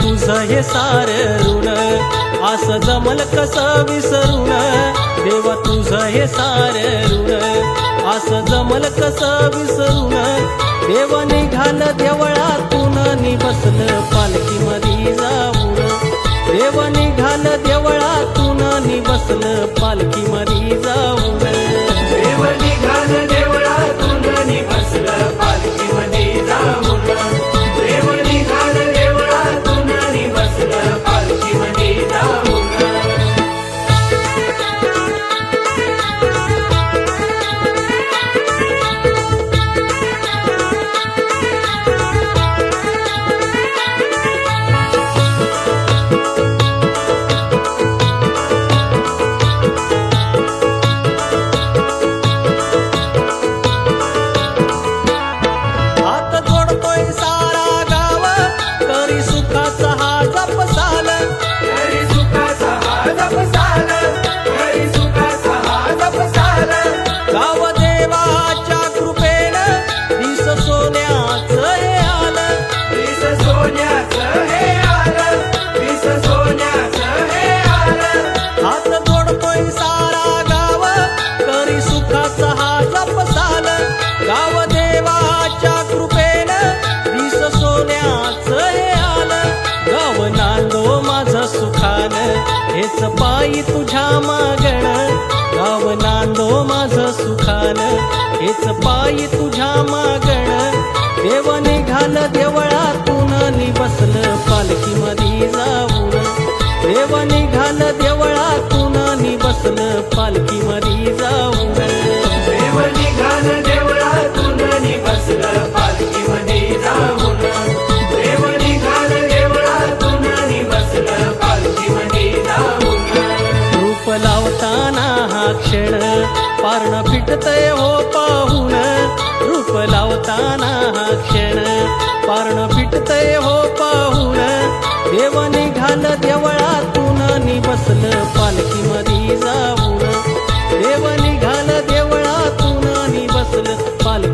तुझं हे सार ऋण. असं जमल कसं विसरून. देवा तुझं हे सार ऋण. असं जमल कसं विसरून. देवा निघाल देवळातून नि बसलं पालखी मधी जाऊन. देवा निघाल देवळातून नि बसलं पालखी तुझ्या मागण गाव नांदो माझं सुखान. हेच पायी तुझ्या मागण देव निघाल देवळातून निबसल पालखी मधी जाऊन. देव निघाल देवळातून निबसल पालखी मधी जाऊन. पारण फिटतय हो पाहून. रूप लावताना हा क्षण. पारण फिटतय हो पाहून. देव निघाल देवळातून नि बसल पालखी मधी जाऊन. देव निघाल देवळातून नि बसल पालखी